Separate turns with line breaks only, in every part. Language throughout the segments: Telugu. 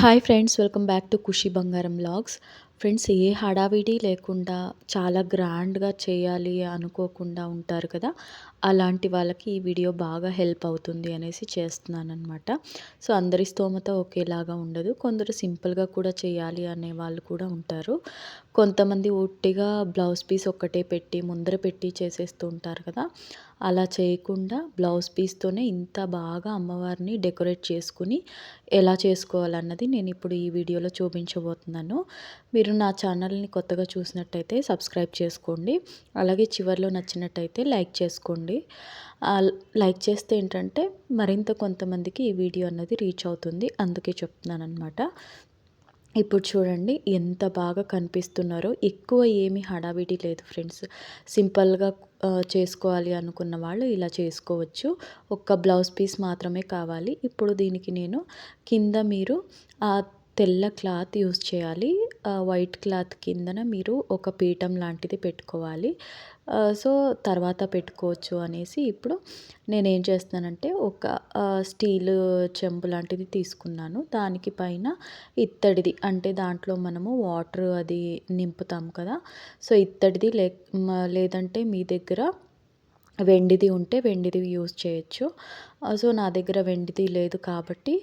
Hi friends welcome back to Khushi Bangaram vlogs friends ఏ హడావిడి లేకుండా చాలా గ్రాండ్గా చేయాలి అనుకోకుండా ఉంటారు కదా అలాంటి వాళ్ళకి ఈ వీడియో బాగా హెల్ప్ అవుతుంది అనేసి చేస్తున్నాను అనమాట సో అందరి స్తోమత ఒకేలాగా ఉండదు కొందరు సింపుల్గా కూడా చేయాలి అనే వాళ్ళు కూడా ఉంటారు. కొంతమంది ఒట్టిగా బ్లౌజ్ పీస్ ఒక్కటే పెట్టి ముందర పెట్టి చేసేస్తూ ఉంటారు కదా అలా చేయకుండా బ్లౌజ్ పీస్తోనే ఇంత బాగా అమ్మవారిని డెకరేట్ చేసుకుని ఎలా చేసుకోవాలన్నది నేను ఇప్పుడు ఈ వీడియోలో చూపించబోతున్నాను. మీరు నా ఛానల్ని కొత్తగా చూసినట్టయితే సబ్స్క్రైబ్ చేసుకోండి. అలాగే చివరిలో నచ్చినట్టయితే లైక్ చేసుకోండి. లైక్ చేస్తే ఏంటంటే మరింత కొంతమందికి ఈ వీడియో అన్నది రీచ్ అవుతుంది. అందుకే చెప్తున్నాను అనమాట ఇప్పుడు చూడండి ఎంత బాగా కనిపిస్తున్నారో. ఎక్కువ ఏమి హడావిడి లేదు ఫ్రెండ్స్. సింపుల్గా చేసుకోవాలి అనుకున్న వాళ్ళు ఇలా చేసుకోవచ్చు. ఒక్క బ్లౌజ్ పీస్ మాత్రమే కావాలి. ఇప్పుడు దీనికి నేను కింద మీరు తెల్ల క్లాత్ యూస్ చేయాలి. వైట్ క్లాత్ కిందన మీరు ఒక పీఠం లాంటిది పెట్టుకోవాలి. సో తర్వాత పెట్టుకోవచ్చు అనేసి ఇప్పుడు నేనేం చేస్తున్నానంటే ఒక స్టీల్ చెంబు లాంటిది తీసుకున్నాను. దానికి పైన ఇత్తడిది అంటే దాంట్లో మనము వాటర్ అది నింపుతాం కదా. సో ఇత్తడిది లే లేదంటే మీ దగ్గర వెండిది ఉంటే వెండిది యూజ్ చేయొచ్చు. సో నా దగ్గర వెండిది లేదు కాబట్టి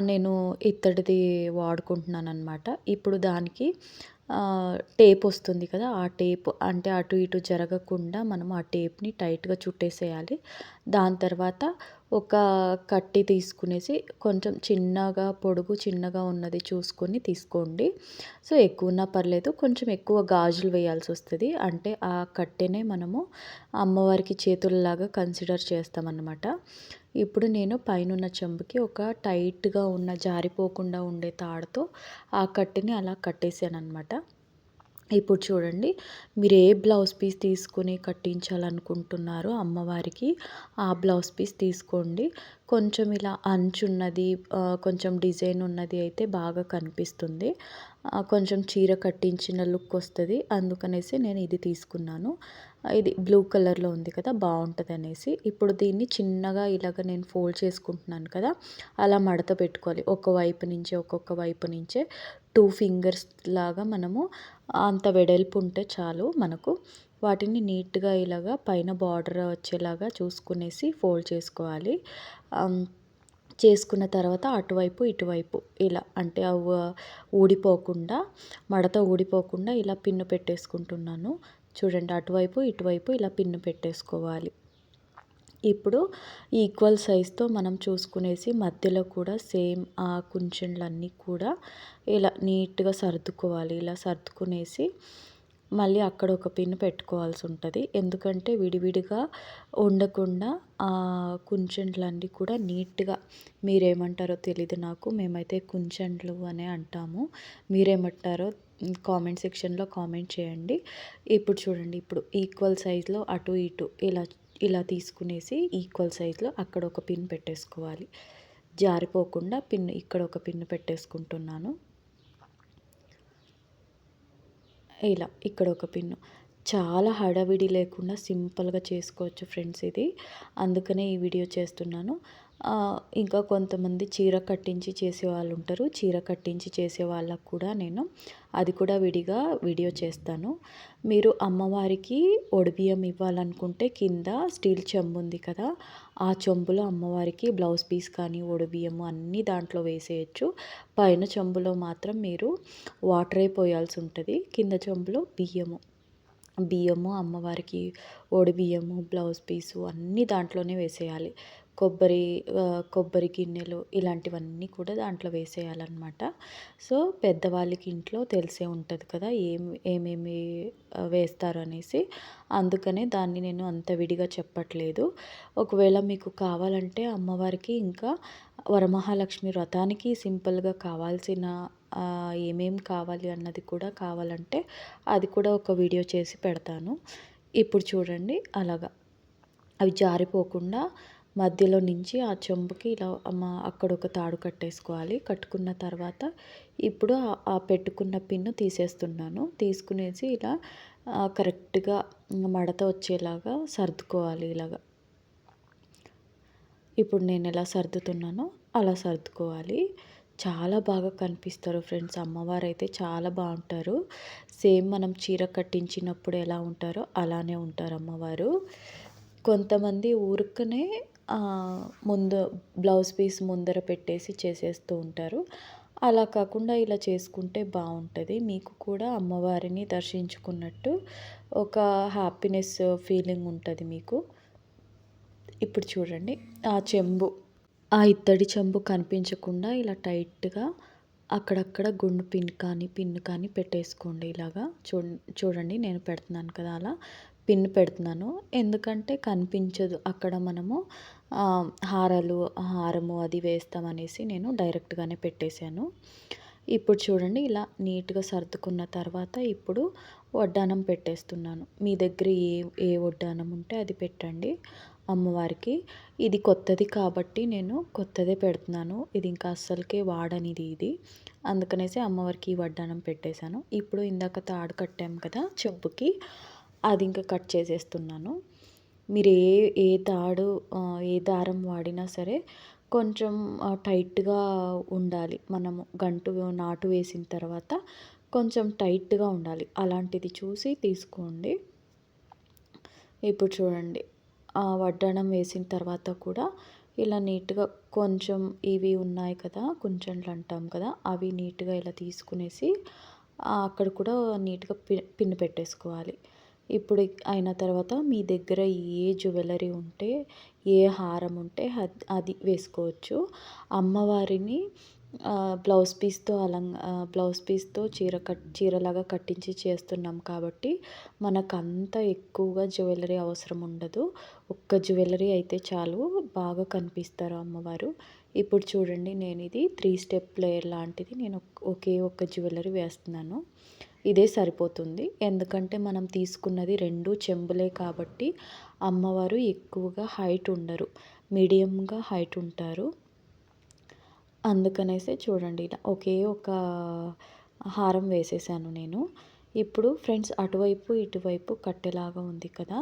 నేను ఇత్తడిది వాడుకుంటున్నాను అనమాట ఇప్పుడు దానికి టేప్ వస్తుంది కదా ఆ టేప్ అంటే అటు ఇటు జరగకుండా మనం ఆ టేప్ని టైట్గా చుట్టేసేయాలి. దాని తర్వాత ఒక కట్టి తీసుకునేసి కొంచెం చిన్నగా పొడుగు చిన్నగా ఉన్నది చూసుకొని తీసుకోండి. సో ఎక్కువ ఉన్నా పర్లేదు కొంచెం ఎక్కువ గాజులు వేయాల్సి వస్తుంది. అంటే ఆ కట్టెనే మనము అమ్మవారికి చేతులలాగా కన్సిడర్ చేస్తామన్నమాట. ఇప్పుడు నేను పైనున్న చెంబుకి ఒక టైట్గా ఉన్న జారిపోకుండా ఉండే తాడుతో ఆ కట్టెని అలా కట్టేసాను అనమాట ఇప్పుడు చూడండి మీరు ఏ బ్లౌజ్ పీస్ తీసుకుని కట్టించాలనుకుంటున్నారో అమ్మవారికి ఆ బ్లౌజ్ పీస్ తీసుకోండి. కొంచెం ఇలా అంచున్నది కొంచెం డిజైన్ ఉన్నది అయితే బాగా కనిపిస్తుంది. కొంచెం చీర కట్టించిన లుక్ వస్తుంది. అందుకనేసి నేను ఇది తీసుకున్నాను. ఇది బ్లూ కలర్లో ఉంది కదా బాగుంటుంది అనేసి ఇప్పుడు దీన్ని చిన్నగా ఇలాగ నేను ఫోల్డ్ చేసుకుంటున్నాను కదా అలా మడత పెట్టుకోవాలి. ఒక వైపు నుంచే ఒక్కొక్క వైపు నుంచే టూ ఫింగర్స్ లాగా మనము అంత వెడల్పు ఉంటే చాలు మనకు. వాటిని నీట్గా ఇలాగా పైన బార్డర్ వచ్చేలాగా చూసుకునేసి ఫోల్డ్ చేసుకోవాలి. చేసుకున్న తర్వాత అటువైపు ఇటువైపు ఇలా అంటే అవి ఊడిపోకుండా మడత ఊడిపోకుండా ఇలా పిన్ను పెట్టేసుకుంటున్నాను. చూడండి అటువైపు ఇటువైపు ఇలా పిన్ను పెట్టేసుకోవాలి. ఇప్పుడు ఈక్వల్ సైజ్తో మనం చూసుకునేసి మధ్యలో కూడా సేమ్ ఆ కుంచెన్లన్నీ కూడా ఇలా నీట్గా సర్దుకోవాలి. ఇలా సర్దుకునేసి మళ్ళీ అక్కడ ఒక పిన్ పెట్టుకోవాల్సి ఉంటుంది. ఎందుకంటే విడివిడిగా ఉండకుండా ఆ కుంచెండ్లన్నీ కూడా నీట్గా మీరేమంటారో తెలియదు నాకు. మేమైతే కుంచెండ్లు అనే అంటాము. మీరేమంటారో కామెంట్ సెక్షన్లో కామెంట్ చేయండి. ఇప్పుడు చూడండి ఇప్పుడు ఈక్వల్ సైజ్లో అటు ఇటు ఇలా ఇలా తీసుకునేసి ఈక్వల్ సైజ్లో అక్కడ ఒక పిన్ పెట్టేసుకోవాలి. జారిపోకుండా పిన్ ఇక్కడ ఒక పిన్ పెట్టేసుకుంటున్నాను. ఇలా ఇక్కడ ఒక పిన్ను. చాలా హడావిడి లేకుండా సింపుల్గా చేసుకోవచ్చు ఫ్రెండ్స్ ఇది. అందుకనే ఈ వీడియో చేస్తున్నాను. ఇంకా కొంతమంది చీర కట్టించి చేసే వాళ్ళు ఉంటారు. చీర కట్టించి చేసే వాళ్ళకు కూడా నేను అది కూడా విడిగా వీడియో చేస్తాను. మీరు అమ్మవారికి ఒడిబియ్యం ఇవ్వాలనుకుంటే కింద స్టీల్ చెంబు ఉంది కదా ఆ చెంబులో అమ్మవారికి బ్లౌజ్ పీస్ కానీ ఒడిబియ్యము అన్నీ దాంట్లో వేసేయచ్చు. పైన చెంబులో మాత్రం మీరు వాటర్ అయిపోయాల్సి ఉంటుంది. కింద చెంబులో బియ్యము. బియ్యము అమ్మవారికి ఓడి బియ్యము బ్లౌజ్ పీసు అన్నీ దాంట్లోనే వేసేయాలి. కొబ్బరి కొబ్బరి గిన్నెలు ఇలాంటివన్నీ కూడా దాంట్లో వేసేయాలన్నమాట. సో పెద్దవాళ్ళకి ఇంట్లో తెలిసే ఉంటుంది కదా ఏం ఏమేమి వేస్తారు అనేసి. అందుకనే దాన్ని నేను అంత విడిగా చెప్పట్లేదు. ఒకవేళ మీకు కావాలంటే అమ్మవారికి ఇంకా వరమహాలక్ష్మి వ్రతానికి సింపుల్గా కావాల్సిన ఏమేం కావాలి అన్నది కూడా కావాలంటే అది కూడా ఒక వీడియో చేసి పెడతాను. ఇప్పుడు చూడండి అలాగా. అవి జారిపోకుండా మధ్యలో నుంచి ఆ చెంబుకి ఇలా మా అక్కడ ఒక తాడు కట్టేసుకోవాలి. కట్టుకున్న తర్వాత ఇప్పుడు ఆ పెట్టుకున్న పిన్ను తీసేస్తున్నాను. తీసుకునేసి ఇలా కరెక్ట్గా మడత వచ్చేలాగా సర్దుకోవాలి ఇలాగా. ఇప్పుడు నేను ఎలా సర్దుతున్నానో అలా సర్దుకోవాలి. చాలా బాగా కనిపిస్తారు ఫ్రెండ్స్. అమ్మవారు అయితే చాలా బాగుంటారు. సేమ్ మనం చీర కట్టించినప్పుడు ఎలా ఉంటారో అలానే ఉంటారు అమ్మవారు. కొంతమంది ఊరికనే ముందు బ్లౌజ్ పీస్ ముందర పెట్టేసి చేసేస్తూ ఉంటారు. అలా కాకుండా ఇలా చేసుకుంటే బాగుంటుంది. మీకు కూడా అమ్మవారిని దర్శించుకున్నట్టు ఒక హ్యాపీనెస్ ఫీలింగ్ ఉంటుంది మీకు. ఇప్పుడు చూడండి ఆ చెంబు ఆ ఇత్తడి చెంబు కనిపించకుండా ఇలా టైట్గా అక్కడక్కడ గుండు పిన్ కానీ పిన్ కానీ పెట్టేసుకోండి ఇలాగా. చూ చూడండి నేను పెడుతున్నాను కదా అలా. పిన్ పెడుతున్నాను. ఎందుకంటే కనిపించదు అక్కడ మనము హారాలు హారము అది వేస్తామనేసి నేను డైరెక్ట్గానే పెట్టేశాను. ఇప్పుడు చూడండి ఇలా నీట్గా సర్దుకున్న తర్వాత ఇప్పుడు వడ్డానం పెట్టేస్తున్నాను. మీ దగ్గర ఏ ఏ వడ్డానం ఉంటే అది పెట్టండి అమ్మవారికి. ఇది కొత్తది కాబట్టి నేను కొత్తదే పెడుతున్నాను. ఇది ఇంకా అస్సలకే వాడనిది ఇది. అందుకనేసి అమ్మవారికి ఈ వడ్డానం పెట్టేశాను. ఇప్పుడు ఇందాక తాడు కట్టాం కదా చెప్పుకి అది ఇంకా కట్ చేసేస్తున్నాను. మీరు ఏ ఏ తాడు ఏ దారం వాడినా సరే కొంచెం టైట్గా ఉండాలి. మనము గంటు నాటు వేసిన తర్వాత కొంచెం టైట్గా ఉండాలి. అలాంటిది చూసి తీసుకోండి. ఇప్పుడు చూడండి. వడ్డాణం వేసిన తర్వాత కూడా ఇలా నీట్గా కొంచెం ఇవి ఉన్నాయి కదా కొంచెంలు అంటాం కదా అవి నీట్గా ఇలా తీసుకునేసి అక్కడ కూడా నీట్గా పిన్ పెట్టేసుకోవాలి. ఇప్పుడు అయిన తర్వాత మీ దగ్గర ఏ జ్యువెలరీ ఉంటే ఏ హారం ఉంటే అది వేసుకోవచ్చు. అమ్మవారిని బ్లౌజ్ పీస్తో అలంక బ్లౌజ్ పీస్తో చీర కట్ చీరలాగా కట్టించి చేస్తున్నాం కాబట్టి మనకు అంత ఎక్కువగా జ్యువెలరీ అవసరం ఉండదు. ఒక్క జ్యువెలరీ అయితే చాలు బాగా కనిపిస్తారు అమ్మవారు. ఇప్పుడు చూడండి నేను ఇది త్రీ స్టెప్ లేయర్ లాంటిది నేను ఒకే ఒక్క జ్యువెలరీ వేస్తున్నాను. ఇదే సరిపోతుంది. ఎందుకంటే మనం తీసుకున్నది రెండు చెంబులే కాబట్టి అమ్మవారు ఎక్కువగా హైట్ ఉండరు. మీడియంగా హైట్ ఉంటారు. అందుకనేసి చూడండి ఇలా ఒకే ఒక హారం వేసేసాను నేను. ఇప్పుడు ఫ్రెండ్స్ అటువైపు ఇటువైపు కట్టెలాగా ఉంది కదా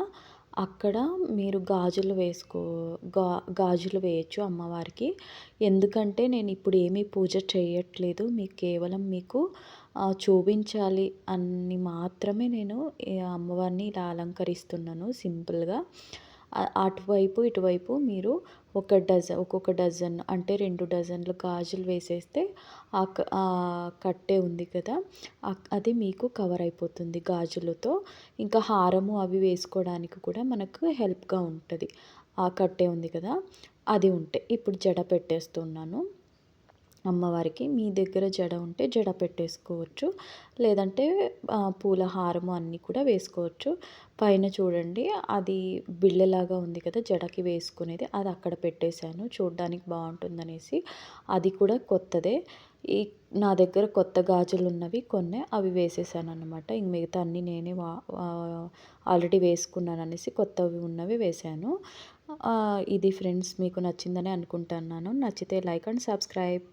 అక్కడ మీరు గాజులు వేసుకో గా గాజులు వేయచ్చు అమ్మవారికి. ఎందుకంటే నేను ఇప్పుడు ఏమీ పూజ చేయట్లేదు. మీకు కేవలం మీకు చూపించాలి అని మాత్రమే నేను అమ్మవారిని ఇలా అలంకరిస్తున్నాను సింపుల్గా. అటువైపు ఇటువైపు మీరు ఒక డజన్ ఒక్కొక్క డజన్ అంటే రెండు డజన్లు గాజులు వేసేస్తే ఆ కట్టే ఉంది కదా అది మీకు కవర్ అయిపోతుంది గాజులతో. ఇంకా హారము అవి వేసుకోవడానికి కూడా మనకు హెల్ప్గా ఉంటుంది. ఆ కట్టే ఉంది కదా అది ఉంటే. ఇప్పుడు జడ పెట్టేస్తున్నాను. అమ్మవారికి మీ దగ్గర జడ ఉంటే జడ పెట్టేసుకోవచ్చు. లేదంటే పూల హారము అన్నీ కూడా వేసుకోవచ్చు. పైన చూడండి అది బిళ్ళలాగా ఉంది కదా జడకి వేసుకునేది. అది అక్కడ పెట్టేశాను. చూడడానికి బాగుంటుందనేసి అది కూడా కొత్తదే. ఈ నా దగ్గర కొత్త గాజులు ఉన్నవి కొన్ని అవి వేసేసాను అనమాట ఇంక మిగతా అన్నీ నేనే ఆల్రెడీ వేసుకున్నాను అనేసి కొత్తవి ఉన్నవి వేశాను. ఇది ఫ్రెండ్స్ మీకు నచ్చిందని అనుకుంటున్నాను. నచ్చితే లైక్ అండ్ సబ్స్క్రైబ్.